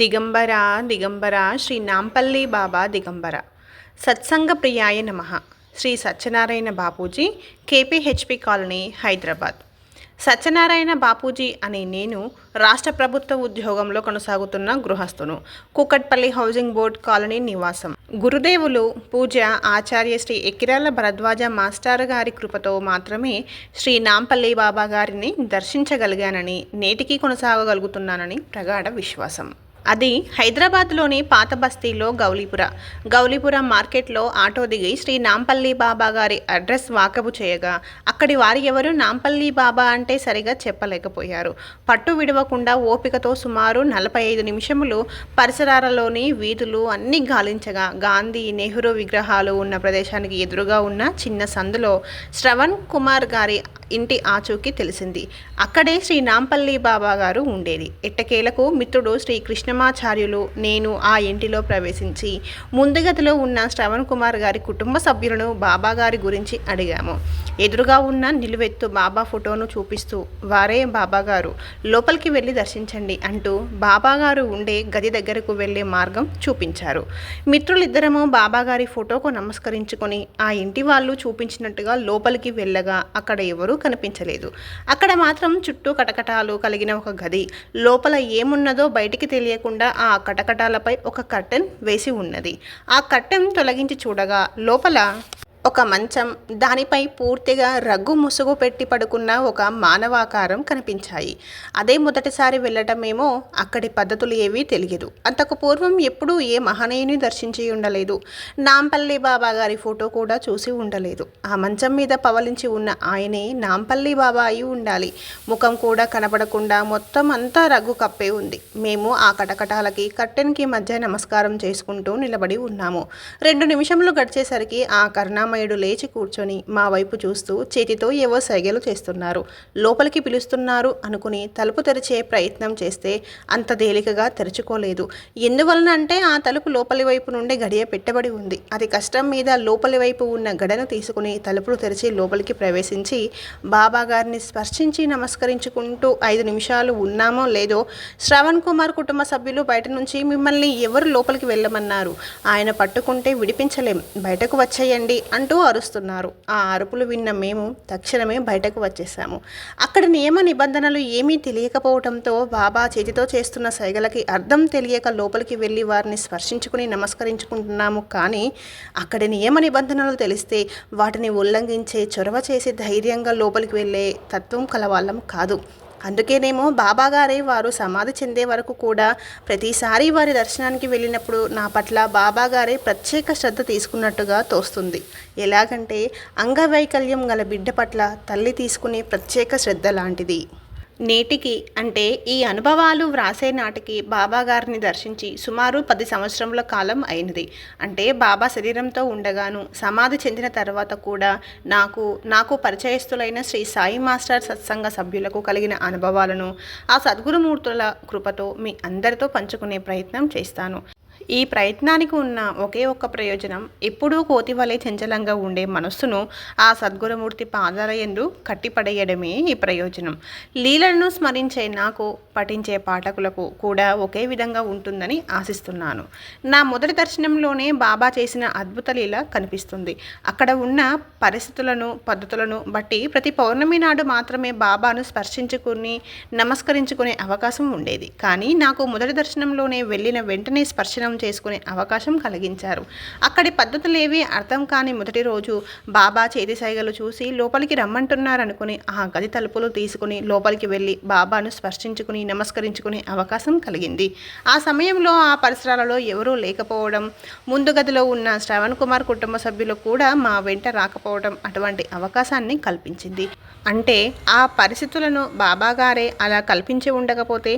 దిగంబర దిగంబర శ్రీ నాంపల్లి బాబా దిగంబర సత్సంగ ప్రియాయ నమ శ్రీ సత్యనారాయణ బాపూజీ కేపీహెచ్పి కాలనీ హైదరాబాద్। సత్యనారాయణ బాపూజీ అనే నేను రాష్ట్ర ప్రభుత్వ ఉద్యోగంలో కొనసాగుతున్న గృహస్థును. కూకట్పల్లి హౌసింగ్ బోర్డ్ కాలనీ నివాసం. గురుదేవులు పూజ ఆచార్య శ్రీ ఎక్కిరాల భరద్వాజ మాస్టర్ గారి కృపతో మాత్రమే శ్రీ నాంపల్లి బాబా గారిని దర్శించగలిగానని నేటికి కొనసాగగలుగుతున్నానని ప్రగాఢ విశ్వాసం. అది హైదరాబాద్లోని పాత బస్తీలో గౌలీపుర. గౌలీపుర మార్కెట్లో ఆటో దిగి శ్రీ నాంపల్లి బాబా గారి అడ్రస్ వాకబు చేయగా అక్కడి వారి ఎవరు నాంపల్లి బాబా అంటే సరిగా చెప్పలేకపోయారు. పట్టు విడవకుండా ఓపికతో సుమారు నలభై ఐదు నిమిషములు పరిసరాలలోని వీధులు అన్నీ గాలించగా గాంధీ నెహ్రూ విగ్రహాలు ఉన్న ప్రదేశానికి ఎదురుగా ఉన్న చిన్న సందులో శ్రవణ్ కుమార్ గారి ఇంటి ఆచూకీ తెలిసింది. అక్కడే శ్రీ నాంపల్లి బాబా గారు ఉండేది. ఎట్టకేలకు మిత్రుడు శ్రీ కృష్ణమాచార్యులు నేను ఆ ఇంటిలో ప్రవేశించి ముందు గదిలో ఉన్న శ్రవణ్ కుమార్ గారి కుటుంబ సభ్యులను బాబా గారి గురించి అడిగాము. ఎదురుగా ఉన్న నిలువెత్తు బాబా ఫోటోను చూపిస్తూ వారే బాబా గారు లోపలికి వెళ్ళి దర్శించండి అంటూ బాబా గారు ఉండే గది దగ్గరకు వెళ్ళే మార్గం చూపించారు. మిత్రులిద్దరము బాబా గారి ఫోటోకు నమస్కరించుకొని ఆ ఇంటి వాళ్ళు చూపించినట్టుగా లోపలికి వెళ్ళగా అక్కడ ఎవరు కనిపించలేదు. అక్కడ మాత్రం చుట్టూ కటకటాలు కలిగిన ఒక గది. లోపల ఏమున్నదో బయటికి తెలియకుండా ఆ కటకటాలపై ఒక కర్టెన్ వేసి ఉన్నది. ఆ కర్టెన్ తొలగించి చూడగా లోపల ఒక మంచం దానిపై పూర్తిగా రగ్గు ముసుగు పెట్టి పడుకున్న ఒక మానవాకారం కనిపించాయి. అదే మొదటిసారి వెళ్ళటమేమో అక్కడి పద్ధతులు ఏవీ తెలియదు. అంతకు పూర్వం ఎప్పుడూ ఏ మహనీయుని దర్శించి ఉండలేదు. నాంపల్లి బాబా గారి ఫోటో కూడా చూసి ఉండలేదు. ఆ మంచం మీద పవలించి ఉన్న ఆయనే నాంపల్లి బాబా అయి ఉండాలి. ముఖం కూడా కనపడకుండా మొత్తం అంతా రగ్గు కప్పే ఉంది. మేము ఆ కటకటాలకి కట్టెన్కి మధ్య నమస్కారం చేసుకుంటూ నిలబడి ఉన్నాము. రెండు నిమిషములు గడిచేసరికి ఆ రామయ్యుడు లేచి కూర్చొని మా వైపు చూస్తూ చేతితో ఏవో సైగలు చేస్తున్నారు. లోపలికి పిలుస్తున్నారు అనుకుని తలుపు తెరిచే ప్రయత్నం చేస్తే అంత తేలికగా తెరుచుకోలేదు. ఎందువలన అంటే ఆ తలుపు లోపలి వైపు నుండి గడియ పెట్టబడి ఉంది. అది కష్టం మీద లోపలి వైపు ఉన్న గడను తీసుకుని తలుపులు తెరిచి లోపలికి ప్రవేశించి బాబా గారిని స్పర్శించి నమస్కరించుకుంటూ ఐదు నిమిషాలు ఉన్నామో లేదో శ్రవణ్ కుమార్ కుటుంబ సభ్యులు బయట నుంచి మిమ్మల్ని ఎవరు లోపలికి వెళ్ళమన్నారు? ఆయన పట్టుకుంటే విడిపించలేం. బయటకు వచ్చేయండి అంటూ అంటూ అరుస్తున్నారు. ఆ అరుపులు విన్న మేము తక్షణమే బయటకు వచ్చేసాము అక్కడ నియమ నిబంధనలు ఏమీ తెలియకపోవడంతో బాబా చేతితో చేస్తున్న సైగలకి అర్థం తెలియక లోపలికి వెళ్ళి వారిని స్పర్శించుకుని నమస్కరించుకుంటున్నాము. కానీ అక్కడ నియమ నిబంధనలు తెలిస్తే వాటిని ఉల్లంఘించే చొరవ చేసి ధైర్యంగా లోపలికి వెళ్ళే తత్వం కలవాళ్ళం కాదు. అందుకేనేమో బాబాగారే వారు సమాధి చెందే వరకు కూడా ప్రతిసారి వారి దర్శనానికి వెళ్ళినప్పుడు నా పట్ల బాబాగారే ప్రత్యేక శ్రద్ధ తీసుకున్నట్టుగా తోస్తుంది. ఎలాగంటే అంగవైకల్యం గల బిడ్డ పట్ల తల్లి తీసుకునే ప్రత్యేక శ్రద్ధ లాంటిది. నేటికి అంటే ఈ అనుభవాలు వ్రాసే నాటికి బాబా గారిని దర్శించి సుమారు పది సంవత్సరముల కాలం అయినది. అంటే బాబా శరీరంతో ఉండగాను సమాధి చెందిన తర్వాత కూడా నాకు నాకు పరిచయస్తులైన శ్రీ సాయి మాస్టర్ సత్సంగ సభ్యులకు కలిగిన అనుభవాలను ఆ సద్గురుమూర్తుల కృపతో మీ అందరితో పంచుకునే ప్రయత్నం చేస్తాను. ఈ ప్రయత్నానికి ఉన్న ఒకే ఒక్క ప్రయోజనం ఎప్పుడూ కోతి వలె చంచలంగా ఉండే మనస్సును ఆ సద్గురుమూర్తి పాదాల ఎందు కట్టిపడేయడమే ఈ ప్రయోజనం. లీలలను స్మరించే నాకు పఠించే పాఠకులకు కూడా ఒకే విధంగా ఉంటుందని ఆశిస్తున్నాను. నా మొదటి దర్శనంలోనే బాబా చేసిన అద్భుత లీల కనిపిస్తుంది. అక్కడ ఉన్న పరిస్థితులను పద్ధతులను బట్టి ప్రతి పౌర్ణమి నాడు మాత్రమే బాబాను స్పర్శించుకుని నమస్కరించుకునే అవకాశం ఉండేది. కానీ నాకు మొదటి దర్శనంలోనే వెళ్ళిన వెంటనే స్పర్శనం చేసుకునే అవకాశం కలిగించారు. అక్కడి పద్ధతులేవి అర్థం కాని మొదటి రోజు బాబా చేతి సైగలు చూసి లోపలికి రమ్మంటున్నారనుకుని ఆ గది తలుపులు తీసుకుని లోపలికి వెళ్ళి బాబాను స్పర్శించుకుని నమస్కరించుకునే అవకాశం కలిగింది. ఆ సమయంలో ఆ పరిసరాలలో ఎవరూ లేకపోవడం ముందు గదిలో ఉన్న శ్రవణ్ కుమార్ కుటుంబ సభ్యులు కూడా మా వెంట రాకపోవడం అటువంటి అవకాశాన్ని కల్పించింది. అంటే ఆ పరిస్థితులను బాబాగారే అలా కల్పించి ఉండకపోతే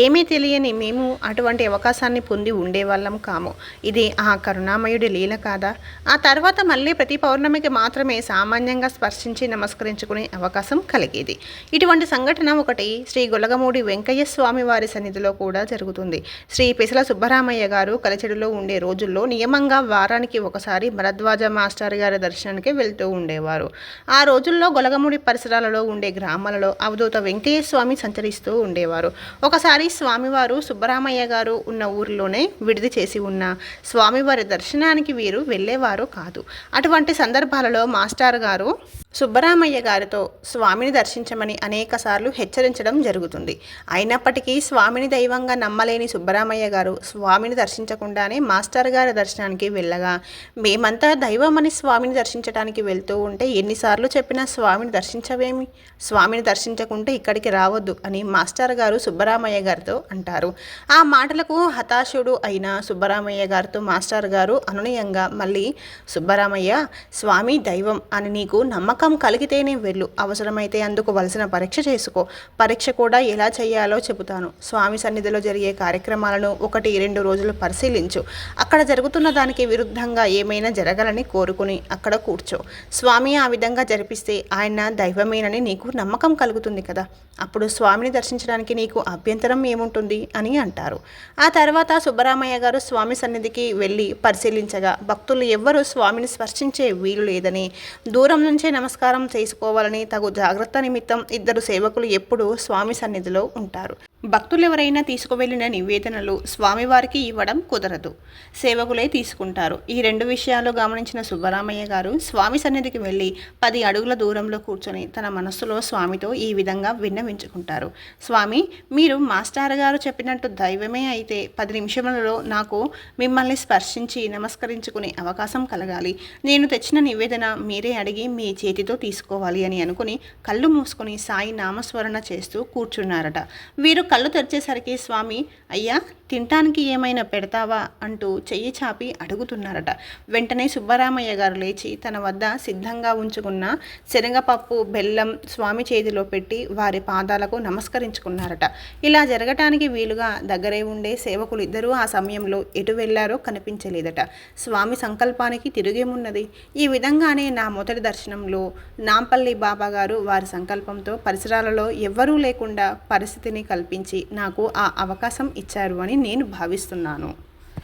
ఏమీ తెలియని మేము అటువంటి అవకాశాన్ని పొంది ఉండేవాళ్ళం. వాళ్ళం కాము. ఇది ఆ కరుణామయుడి లీల కాదా? ఆ తర్వాత మళ్ళీ ప్రతి పౌర్ణమికి మాత్రమే సామాన్యంగా స్పర్శించి నమస్కరించుకునే అవకాశం కలిగేది. ఇటువంటి సంఘటన ఒకటి శ్రీ గొలగమూడి వెంకయ్య స్వామి వారి సన్నిధిలో కూడా జరుగుతుంది. శ్రీ పెసల సుబ్బరామయ్య గారు కలచెడులో ఉండే రోజుల్లో నియమంగా వారానికి ఒకసారి భరద్వాజ మాస్టర్ గారి దర్శనానికి వెళ్తూ ఉండేవారు. ఆ రోజుల్లో గొలగముడి పరిసరాలలో ఉండే గ్రామాలలో అవధూత వెంకయ్య స్వామి సంచరిస్తూ ఉండేవారు. ఒకసారి స్వామివారు సుబ్బరామయ్య గారు ఉన్న ఊరిలోనే విడిది చేసి ఉన్న స్వామివారి దర్శనానికి వీరు వెళ్ళేవారు కాదు. అటువంటి సందర్భాలలో మాస్టర్ గారు సుబ్బరామయ్య గారితో స్వామిని దర్శించమని అనేకసార్లు హెచ్చరించడం జరుగుతుంది. అయినప్పటికీ స్వామిని దైవంగా నమ్మలేని సుబ్బరామయ్య గారు స్వామిని దర్శించకుండానే మాస్టర్ గారి దర్శనానికి వెళ్ళగా మేమంతా దైవమని స్వామిని దర్శించడానికి వెళ్తూ ఉంటే ఎన్నిసార్లు చెప్పినా స్వామిని దర్శించవేమి? స్వామిని దర్శించకుంటే ఇక్కడికి రావద్దు అని మాస్టర్ గారు సుబ్బరామయ్య గారితో అంటారు. ఆ మాటలకు హతాశుడు అయిన సుబ్బరామయ్య గారితో మాస్టర్ గారు అనునయంగా మళ్ళీ సుబ్బరామయ్య స్వామి దైవం అని నీకు నమ్మకం కలిగితేనే వెళ్ళు. అవసరమైతే అందుకు వలసిన పరీక్ష చేసుకో. పరీక్ష కూడా ఎలా చేయాలో చెబుతాను. స్వామి సన్నిధిలో జరిగే కార్యక్రమాలను ఒకటి రెండు రోజులు పరిశీలించు. అక్కడ జరుగుతున్న దానికి విరుద్ధంగా ఏమైనా జరగాలని కోరుకుని అక్కడ కూర్చో. స్వామి ఆ విధంగా జరిపిస్తే ఆయన దైవమేనని నీకు నమ్మకం కలుగుతుంది కదా. అప్పుడు స్వామిని దర్శించడానికి నీకు అభ్యంతరం ఏముంటుంది అని అంటారు. ఆ తర్వాత సుబ్బరామయ్య గారు స్వామి సన్నిధికి వెళ్ళి పరిశీలించగా భక్తులు ఎవ్వరూ స్వామిని స్పర్శించే వీలు లేదని దూరం నుంచే నమస్కారం నమస్కారం చేసుకోవాలని తగు జాగ్రత్త నిమిత్తం ఇద్దరు సేవకులు ఎప్పుడూ స్వామి సన్నిధిలో ఉంటారు. భక్తులు ఎవరైనా తీసుకువెళ్ళిన నివేదనలు స్వామివారికి ఇవ్వడం కుదరదు. సేవకులే తీసుకుంటారు. ఈ రెండు విషయాలు గమనించిన సుబ్బరామయ్య గారు స్వామి సన్నిధికి వెళ్ళి పది అడుగుల దూరంలో కూర్చొని తన మనస్సులో స్వామితో ఈ విధంగా విన్నవించుకుంటారు. స్వామి మీరు మాస్టర్ గారు చెప్పినట్టు దైవమే అయితే పది నిమిషములలో నాకు మిమ్మల్ని స్పర్శించి నమస్కరించుకునే అవకాశం కలగాలి. నేను తెచ్చిన నివేదన మీరే అడిగి మీ చేతి చేతితో తీసుకోవాలి అని అనుకుని కళ్ళు మూసుకొని సాయి నామస్మరణ చేస్తూ కూర్చున్నారట. వీరు కళ్ళు తెరిచేసరికి స్వామి అయ్యా తినటానికి ఏమైనా పెడతావా? అంటూ చెయ్యి చాపి అడుగుతున్నారట. వెంటనే సుబ్బరామయ్య గారు లేచి తన వద్ద సిద్ధంగా ఉంచుకున్న శనగపప్పు బెల్లం స్వామి చేతిలో పెట్టి వారి పాదాలకు నమస్కరించుకున్నారట. ఇలా జరగటానికి వీలుగా దగ్గరే ఉండే సేవకులు ఇద్దరూ ఆ సమయంలో ఎటు వెళ్ళారో కనిపించలేదట. స్వామి సంకల్పానికి తిరిగేమున్నది? ఈ విధంగానే నా మొదటి దర్శనంలో నాంపల్లి బాబా గారు వారి సంకల్పంతో పరిసరాలలో ఎవ్వరూ లేకుండా పరిస్థితిని కల్పించి నాకు ఆ అవకాశం ఇచ్చారు అని నేను భావిస్తున్నాను.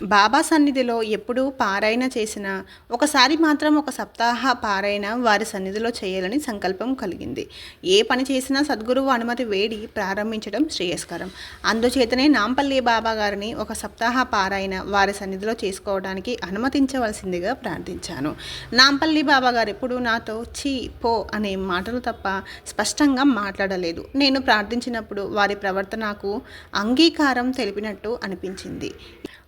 బాబా సన్నిధిలో ఎప్పుడూ పారాయణ చేసిన ఒకసారి మాత్రం ఒక సప్తాహ పారాయణ వారి సన్నిధిలో చేయాలని సంకల్పం కలిగింది. ఏ పని చేసినా సద్గురువు అనుమతి వేడి ప్రారంభించడం శ్రేయస్కరం. అందుచేతనే నాంపల్లి బాబా గారిని ఒక సప్తాహ పారాయణ వారి సన్నిధిలో చేసుకోవడానికి అనుమతించవలసిందిగా ప్రార్థించాను. నాంపల్లి బాబా గారు ఎప్పుడూ నాతో చీ పో అనే మాటలు తప్ప స్పష్టంగా మాట్లాడలేదు. నేను ప్రార్థించినప్పుడు వారి ప్రవర్తనకు అంగీకారం తెలిపినట్టు అనిపించింది.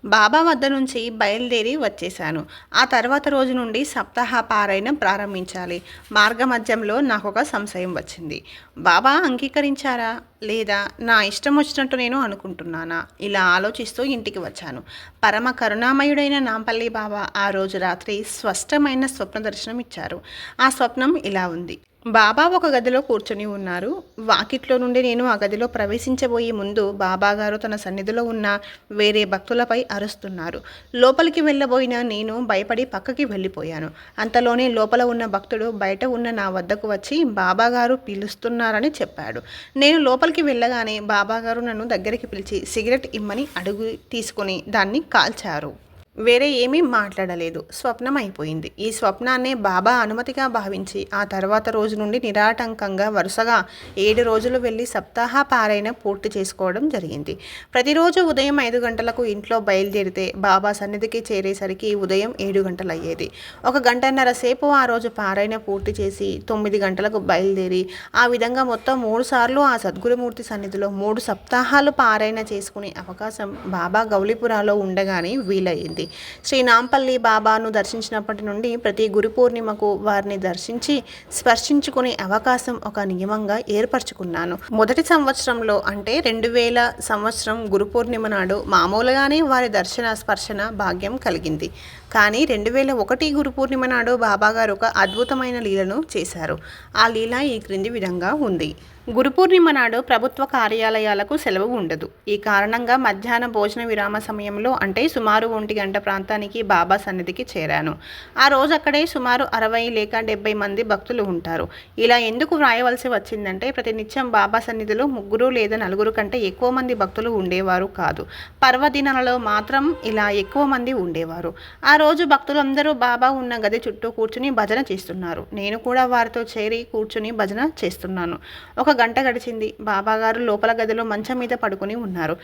బాబా వద్ద నుంచి బయలుదేరి వచ్చేశాను. ఆ తర్వాత రోజు నుండి సప్తాహ పారాయణం ప్రారంభించాలి. మార్గమధ్యంలో నాకు ఒక సంశయం వచ్చింది. బాబా అంగీకరించారా? లేదా? నా ఇష్టం వచ్చినట్టు నేను అనుకుంటున్నానా? ఇలా ఆలోచిస్తూ ఇంటికి వచ్చాను. పరమ కరుణామయుడైన నాంపల్లి బాబా ఆ రోజు రాత్రి స్పష్టమైన స్వప్న దర్శనం ఇచ్చారు ఆ స్వప్నం ఇలా ఉంది. బాబా ఒక గదిలో కూర్చొని ఉన్నారు. వాకిట్లో నుండి నేను ఆ గదిలో ప్రవేశించబోయే ముందు బాబాగారు తన సన్నిధిలో ఉన్న వేరే భక్తులపై అరుస్తున్నారు. లోపలికి వెళ్ళబోయిన నేను భయపడి పక్కకి వెళ్ళిపోయాను. అంతలోనే లోపల ఉన్న భక్తుడు బయట ఉన్న నా వద్దకు వచ్చి బాబాగారు పిలుస్తున్నారని చెప్పాడు. నేను లోపలికి వెళ్ళగానే బాబాగారు నన్ను దగ్గరికి పిలిచి సిగరెట్ ఇమ్మని అడుగు తీసుకొని దాన్ని కాల్చారు. వేరే ఏమీ మాట్లాడలేదు. స్వప్నం అయిపోయింది. ఈ స్వప్నాన్నే బాబా అనుమతిగా భావించి ఆ తర్వాత రోజు నుండి నిరాటంకంగా వరుసగా ఏడు రోజులు వెళ్ళి సప్తాహ పారాయణ పూర్తి చేసుకోవడం జరిగింది. ప్రతిరోజు ఉదయం ఐదు గంటలకు ఇంట్లో బయలుదేరితే బాబా సన్నిధికి చేరేసరికి ఉదయం ఏడు గంటలు అయ్యేది ఒక గంటన్నర సేపు ఆ రోజు పారాయణ పూర్తి చేసి తొమ్మిది గంటలకు బయలుదేరి ఆ విధంగా మొత్తం మూడు సార్లు ఆ సద్గురుమూర్తి సన్నిధిలో మూడు సప్తాహాలు పారాయణ చేసుకునే అవకాశం బాబా గౌలిపురాలో ఉండగానే వీలయ్యింది. శ్రీ నాంపల్లి బాబాను దర్శించినప్పటి నుండి ప్రతి గురు పూర్ణిమకు వారిని దర్శించి స్పర్శించుకునే అవకాశం ఒక నియమంగా ఏర్పరచుకున్నాను. మొదటి సంవత్సరంలో అంటే రెండు వేల సంవత్సరం గురు పూర్ణిమ నాడు మామూలుగానే వారి దర్శన స్పర్శన భాగ్యం కలిగింది. కానీ రెండు వేల ఒకటి గురు పూర్ణిమ నాడు బాబాగారు ఒక అద్భుతమైన లీలను చేశారు. ఆ లీల ఈ క్రింది విధంగా ఉంది. గురు పూర్ణిమ నాడు ప్రభుత్వ కార్యాలయాలకు సెలవు ఉండదు. ఈ కారణంగా మధ్యాహ్న భోజన విరామ సమయంలో అంటే సుమారు ఒంటి గంట ప్రాంతానికి బాబా సన్నిధికి చేరాను. ఆ రోజు అక్కడే సుమారు అరవై లేక డెబ్బై మంది భక్తులు ఉంటారు. ఇలా ఎందుకు వ్రాయవలసి వచ్చిందంటే ప్రతినిత్యం బాబా సన్నిధిలో ముగ్గురు లేదా నలుగురు కంటే ఎక్కువ మంది భక్తులు ఉండేవారు కాదు. పర్వదినాలలో మాత్రం ఇలా ఎక్కువ మంది ఉండేవారు. ఆ రోజు భక్తులందరూ బాబా ఉన్న గది చుట్టూ కూర్చుని భజన చేస్తున్నారు. నేను కూడా వారితో చేరి కూర్చుని భజన చేస్తున్నాను. ఒక గంట గడిచింది. బాబాగారు లోపల గదిలో మంచం మీద పడుకుని ఉన్నారు.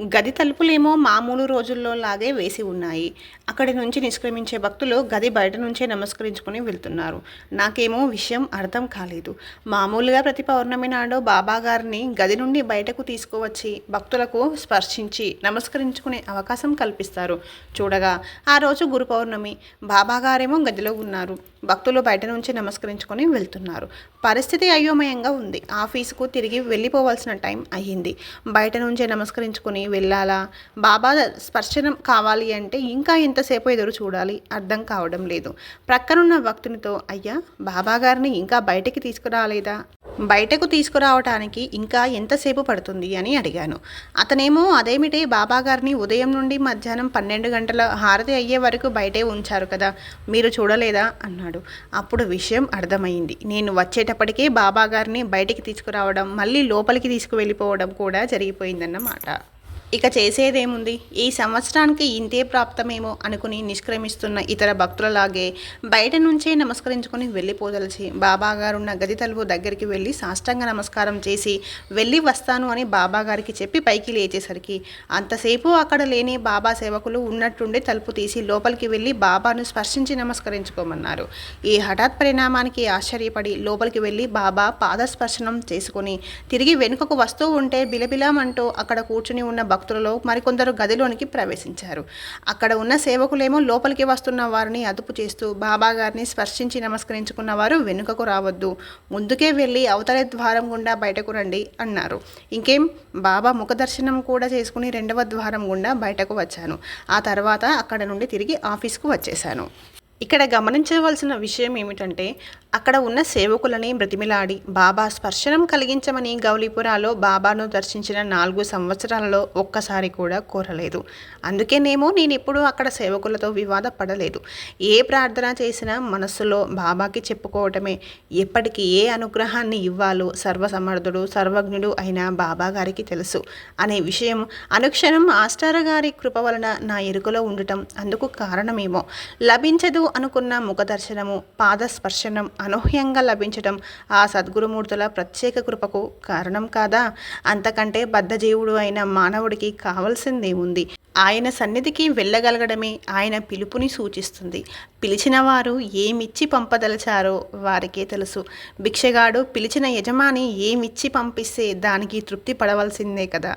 గది తలుపులేమో మామూలు రోజుల్లో లాగే వేసి ఉన్నాయి. అక్కడి నుంచి నిష్క్రమించే భక్తులు గది బయట నుంచే నమస్కరించుకొని వెళ్తున్నారు. నాకేమో విషయం అర్థం కాలేదు. మామూలుగా ప్రతి పౌర్ణమి నాడు బాబాగారిని గది నుండి బయటకు తీసుకువచ్చి భక్తులకు స్పర్శించి నమస్కరించుకునే అవకాశం కల్పిస్తారు. చూడగా ఆ రోజు గురు పౌర్ణమి. బాబాగారేమో గదిలో ఉన్నారు. భక్తులు బయట నుంచి నమస్కరించుకొని వెళ్తున్నారు. పరిస్థితి అయోమయంగా ఉంది. ఆఫీసుకు తిరిగి వెళ్ళిపోవాల్సిన టైం అయ్యింది. బయట నుంచే నమస్కరించుకొని వెళ్ళాలా? బాబా స్పర్శనం కావాలి అంటే ఇంకా ఎంతసేపు ఎదురు చూడాలి? అర్థం కావడం లేదు. ప్రక్కనున్న భక్తునితో అయ్యా బాబా గారిని ఇంకా బయటికి తీసుకురాలేదా? బయటకు తీసుకురావటానికి ఇంకా ఎంతసేపు పడుతుంది? అని అడిగాను. అతనేమో అదేమిటి బాబా గారిని ఉదయం నుండి మధ్యాహ్నం పన్నెండు గంటల హారతి అయ్యే వరకు బయటే ఉంచారు కదా మీరు చూడలేదా? అన్నాడు. అప్పుడు విషయం అర్థమైంది. నేను వచ్చేటప్పటికే బాబా గారిని బయటికి తీసుకురావడం మళ్ళీ లోపలికి తీసుకువెళ్ళిపోవడం కూడా జరిగిపోయిందన్నమాట. ఇక చేసేదేముంది? ఈ సంవత్సరానికి ఇంతే ప్రాప్తమేమో అనుకుని నిష్క్రమిస్తున్న ఇతర భక్తులలాగే బయట నుంచే నమస్కరించుకొని వెళ్ళిపోదలిచి బాబాగారున్న గది తలుపు దగ్గరికి వెళ్ళి సాష్టాంగ నమస్కారం చేసి వెళ్ళి వస్తాను అని బాబాగారికి చెప్పి పైకి లేచేసరికి అంతసేపు అక్కడ లేని బాబా సేవకులు ఉన్నట్టుండే తలుపు తీసి లోపలికి వెళ్ళి బాబాను స్పర్శించి నమస్కరించుకోమన్నారు. ఈ హఠాత్ పరిణామానికి ఆశ్చర్యపడి లోపలికి వెళ్ళి బాబా పాదస్పర్శనం చేసుకుని తిరిగి వెనుకకు వస్తూ ఉంటే బిలబిలామంటూ అక్కడ కూర్చుని ఉన్న భక్తులలో మరికొందరు గదిలోనికి ప్రవేశించారు. అక్కడ ఉన్న సేవకులేమో లోపలికి వస్తున్న వారిని అదుపు చేస్తూ బాబా గారిని స్పర్శించి నమస్కరించుకున్న వారు వెనుకకు రావద్దు. ముందుకే వెళ్ళి అవతల ద్వారం గుండా బయటకు రండి అన్నారు. ఇంకేం? బాబా ముఖ దర్శనం కూడా చేసుకుని రెండవ ద్వారం గుండా బయటకు వచ్చాను. ఆ తర్వాత అక్కడ నుండి తిరిగి ఆఫీస్కు వచ్చేశాను. ఇక్కడ గమనించవలసిన విషయం ఏమిటంటే అక్కడ ఉన్న సేవకులని బ్రతిమిలాడి బాబా స్పర్శనం కలిగించమని గౌలీపురాలో బాబాను దర్శించిన నాలుగు సంవత్సరాలలో ఒక్కసారి కూడా కోరలేదు. అందుకేనేమో నేను ఎప్పుడూ అక్కడ సేవకులతో వివాద పడలేదు ఏ ప్రార్థన చేసినా మనస్సులో బాబాకి చెప్పుకోవటమే. ఎప్పటికీ ఏ అనుగ్రహాన్ని ఇవ్వాలో సర్వసమర్థుడు సర్వజ్ఞుడు అయిన బాబా గారికి తెలుసు. అనే విషయం అనుక్షణం ఆస్టార గారి కృప వలన నా ఎరుకలో ఉండటం అందుకు కారణమేమో. లభించదు అనుకున్న ముఖ దర్శనము పాదస్పర్శనం అనూహ్యంగా లభించడం ఆ సద్గురుమూర్తుల ప్రత్యేక కృపకు కారణం కాదా? అంతకంటే బద్ధజీవుడు అయిన మానవుడికి కావలసిందేముంది? ఆయన సన్నిధికి వెళ్ళగలగడమే ఆయన పిలుపుని సూచిస్తుంది. పిలిచిన వారు ఏమిచ్చి పంపదలచారో వారికే తెలుసు. భిక్షగాడు పిలిచిన యజమాని ఏమిచ్చి పంపిస్తే దానికి తృప్తి పడవలసిందే కదా.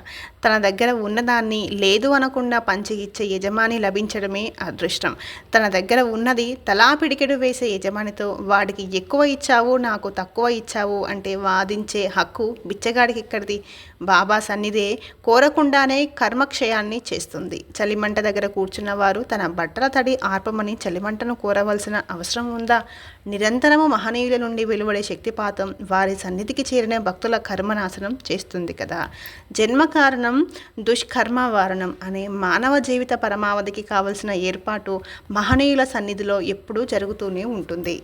తన దగ్గర ఉన్నదాన్ని లేదు అనకుండా పంచి ఇచ్చే యజమాని లభించడమే అదృష్టం. తన దగ్గర ఉన్నది తలా పిడికెడు వేసే యజమానితో వాడికి ఎక్కువ ఇచ్చావు నాకు తక్కువ ఇచ్చావు అంటే వాదించే హక్కు బిచ్చగాడికి ఇక్కడిది బాబా సన్నిధే కోరకుండానే కర్మక్షయాన్ని చేస్తుంది. చలిమంట దగ్గర కూర్చున్న వారు తన బట్టల తడి ఆర్పమని చలిమంటను కోరవలసిన అవసరం ఉందా? నిరంతరము మహనీయుల నుండి వెలువడే శక్తిపాతం వారి సన్నిధికి చేరిన భక్తుల కర్మనాశనం చేస్తుంది కదా. జన్మ కారణం దుష్కర్మ వారణం అనే మానవ జీవిత పరమావధికి కావలసిన ఏర్పాటు మహనీయుల సన్నిధిలో ఎప్పుడూ జరుగుతూనే ఉంటుంది.